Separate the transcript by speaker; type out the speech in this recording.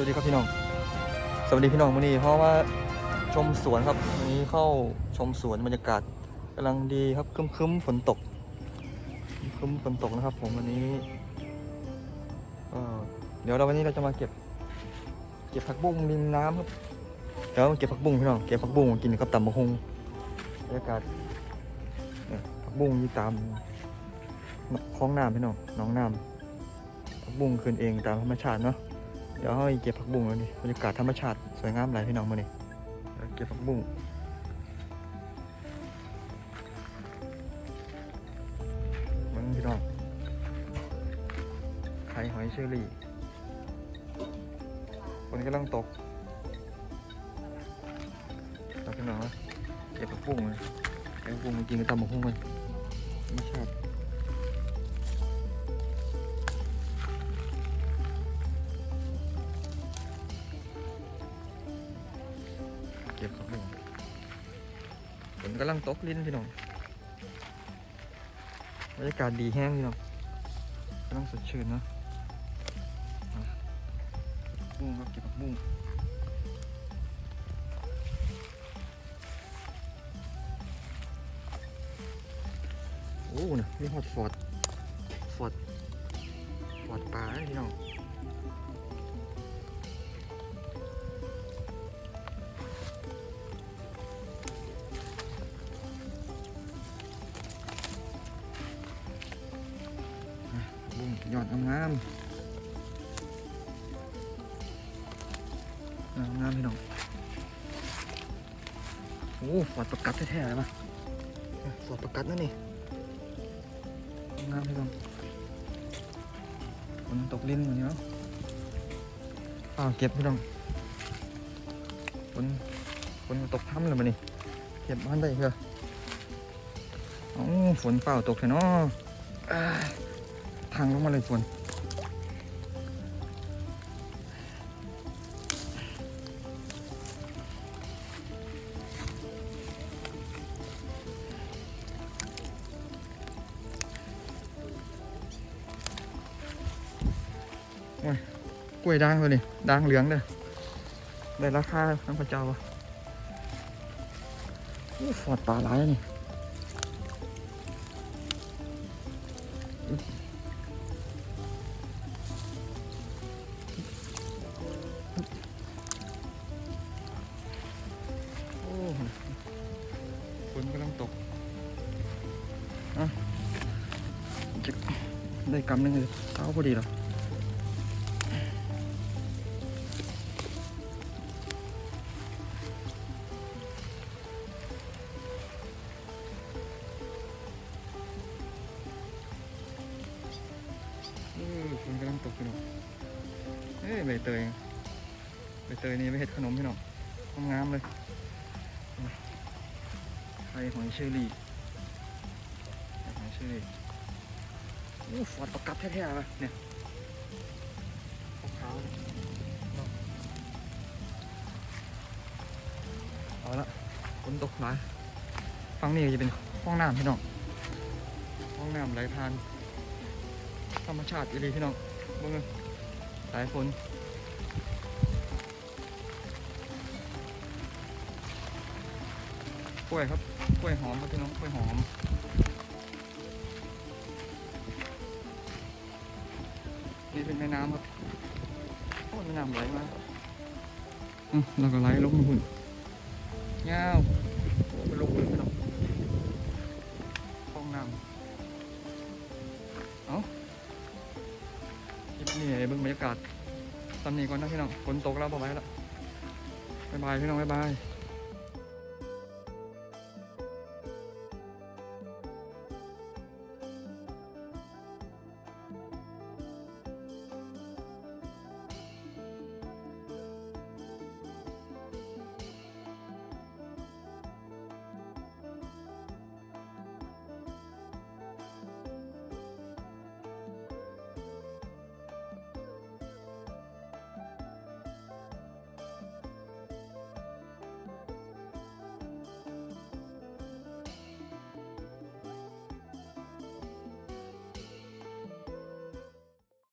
Speaker 1: วัสดีครับพี่น้อง สวัสดีพี่น้องวันนี้เพราะว่าชมสวนครับวันนี้เข้าชมสวนบรรยากาศกำลังดีครับครึ้มๆฝนตกคึ้มฝนตกนะครับ ผมวันนี้เอ่อเดี๋ยวเราวันนี้เราจะมาเก็บ เก็บผักบุ้งริมน้ำครับเดี๋ยวเก็บผักบุ้งพี่น้องเก็บผักบุ้งกินกับตำมะฮงบรรยากาศเนี่ยผักบุ้งอยู่ตามคลองน้ำพี่น้องน้องน้ำผักบุ้งขึ้นเองตามธรรมชาติเนาะ เดี๋ยวให้เก็บผักบุ้งแล้วนี่บรรยากาศธรรมชาติสวยงามหลายพี่น้องมานี่เดี๋ยเก็บผักบุ้งมึงพี่น้องไข่หอยเชอรี่ฝนกำลังตกแล้วพี่น้องเก็บผักบุ้งเลยเก็บผักบุ้งมากินกับตำบักหุ่งเลยธรรมชาติ เก็บผักบุ้งฝนกำลังตกลิ้นพี่น้องบรรยากาศดีแห้งพี่น้องกำลังสดชื่นเนาะมุ้งครับเก็บผักบุ้งโอ้นะมีฮอตฟอดฟอดฟอดปลาพี่น้อง อดงามงามพี่น้อง โอ้ฟอดประกัดแท้ๆเลยปะฟอดประกัดนั่นนี่งามพี่น้องฝนตกลิ้นเหมือนเนาะอ้าวเก็บพี่น้องฝนฝนตกถ้ำเลยมันนี่เก็บบ้านได้เพื่อเอ้ฝนเปล่าตกเลยเนาะ อ้ายทางลงมาเลยฝนโอ้ยกล้วยด่างเลยนี่ด่างเหลืองเด้อได้ราคาน้ำพระเจ้าปะฟอดปลาหลายนี่ ตกอะจะได้กำนึงเลยเท้าพอดีเหรอเออฝนกำลังตกพี่น้องเอ้ยใบเตยใบเตยนี่ไปเห็ดขนมพี่น้องงามๆเลย ไข่หอยเชอรี่ไข่หอยเชอรี่โอ้ฟอดประกัดแท้ๆเลยเนี่ยขาวเอาละฝนตกหลายฝั่งนี้จะเป็นห้องน้ำพี่น้องห้องน้ำไหลผ่าน ธรรมชาติอีหลีพี่น้องเบิ่งเลยสายฝน กล้วยครับกล้วยหอมครับพี่น้องกล้วยหอมนี่เป็นแม่น้ำครับโอ้แม่น้ำไหลมาอืมแล้วก็ไหลลงมาหุ่นยาโอ้ไปลงหุ่นพี่น้องห้องน้ำเอ้าคลิปนี้ให้เบิ่งบรรยากาศตอนนี้ก่อนนะพี่น้องฝนตกแล้วพอไหว้แล้วบ๊ายบายพี่น้องบ๊ายบาย